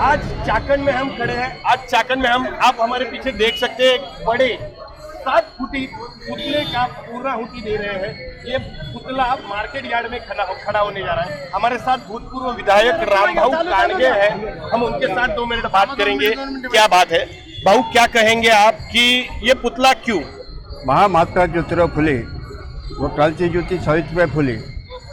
आज चाकन में हम खड़े हैं। आज चाकन में हम आप हमारे पीछे देख सकते हैं बड़े सात फुटी पुतले का पूरा हुटी दे रहे हैं। ये पुतला मार्केट यार्ड में खड़ा खड़ा होने जा रहा है। हमारे साथ भूतपूर्व विधायक राम भाऊ कांडगे हैं। हम उनके साथ दो मिनट बात करेंगे। क्या बात है? भाऊ क्या कहेंगे आप कि ये पुतला क्यों? महामात्मा ज्योतिराव फुले व क्रांती ज्योती सावित्रीबाई फुले।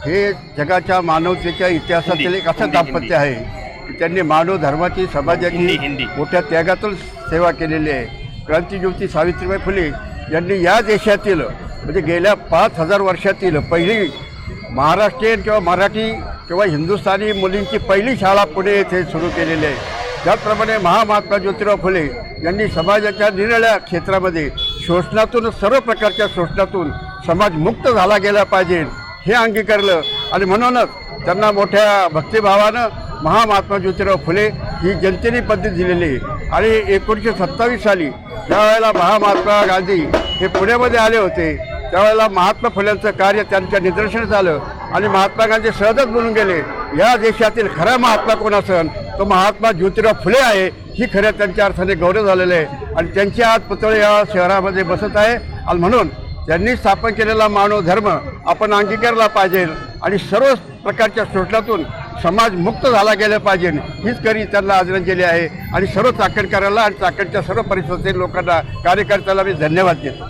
हे जगाच्या मानवतेच्या इतिहासातील एक असं दाम्पत्य आहे. की त्यांनी मानव धर्माची समाजाची. मोठ्या त्यागातून सेवा केलेली आहे. क्रांतीज्योती सावित्रीबाई फुले यांनी या देशातील म्हणजे गेल्या पाच हजार वर्षातील पहिली महाराष्ट्रीयन किंवा मराठी किंवा हिंदुस्थानी मुलींची पहिली शाळा पुणे येथे सुरू केलेली आहे. त्याचप्रमाणे महामात्मा ज्योतिराव फुले यांनी समाजाच्या निरनिळ्या क्षेत्रामध्ये शोषणातून सर्व प्रकारच्या शोषणातून समाज मुक्त झाला गेला पाहिजे हे अंगीकारलं. आणि म्हणूनच त्यांना मोठ्या भक्तिभावानं महामात्मा ज्योतिराव फुले ही जनतेने पद्धत दिलेली आहे. आणि एकोणीसशे सत्तावीस साली ज्यावेळेला महामात्मा गांधी हे पुण्यामध्ये आले होते त्यावेळेला महात्मा फुल्यांचं कार्य त्यांच्या निदर्शनात आलं आणि महात्मा गांधी सहजच बोलून गेले. या देशातील खरा महात्मा कोण असन? तो महात्मा ज्योतिराव फुले आहे. ही खऱ्या त्यांच्या अर्थाने गौरव झालेलं आहे. आणि त्यांचे आज पुतळे या शहरामध्ये बसत आहे. आणि म्हणून त्यांनी स्थापन केलेला मानव धर्म आपण अंगीकारला पाहिजे आणि सर्व प्रकारच्या शोषणातून समाज मुक्त झाला गेला पाहिजे. हीच करी त्यांना आदरांजली आहे. आणि सर्व चाकणकरांना आणि चाकणच्या सर्व परिसरातील लोकांना कार्यकर्त्याला मी धन्यवाद देतो.